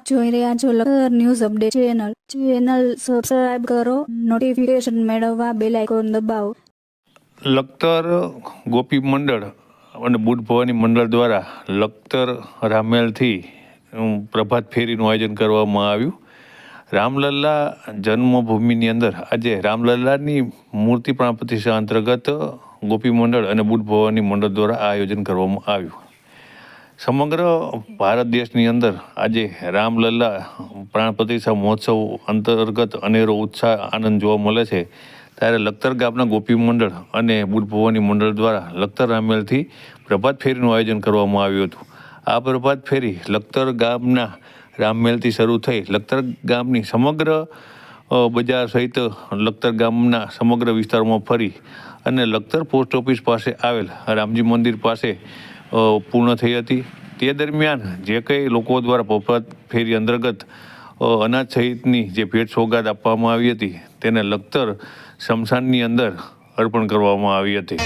આપ જોઈ રહ્યા છો Lakhtar news update channel. Channel subscribe કરો નોટિફિકેશન મેળવવા બેલ આઇકોન દબાવો. લખતર ગોપી મંડળ અને બુટ ભવાની મંડળ દ્વારા લખતર રામેલથી પ્રભાત ફેરીનું આયોજન કરવામાં આવ્યું. રામલલ્લા જન્મભૂમિની અંદર આજે રામલલ્લાની મૂર્તિ પ્રાણ પ્રતિષ્ઠા અંતર્ગત ગોપી મંડળ અને બુટ ભવાની મંડળ દ્વારા આયોજન કરવામાં આવ્યું. સમગ્ર ભારત દેશની અંદર આજે રામલલ્લા પ્રાણ પ્રતિષ્ઠા મહોત્સવ અંતર્ગત અનેરો ઉત્સાહ, આનંદ જોવા મળે છે. ત્યારે લખતર ગામના ગોપી મંડળ અને બુટ મંડળ દ્વારા લખતર રામેલથી પ્રભાત ફેરીનું આયોજન કરવામાં આવ્યું હતું. આ પ્રભાત ફેરી લખતર ગામના રામમેલથી શરૂ થઈ લખતર ગામની સમગ્ર બજાર સહિત લખતર ગામના સમગ્ર વિસ્તારમાં ફરી અને લખતર પોસ્ટ ઓફિસ પાસે આવેલ રામજી મંદિર પાસે પૂર્ણ થઈ હતી. તે દરમિયાન જે કંઈ લોકો દ્વારા પ્રભાત ફેરી અંતર્ગત અનાજ સહિતની જે ભેટ સોગાદ આપવામાં આવી હતી, તેને લખતર શમશાનની અંદર અર્પણ કરવામાં આવી હતી.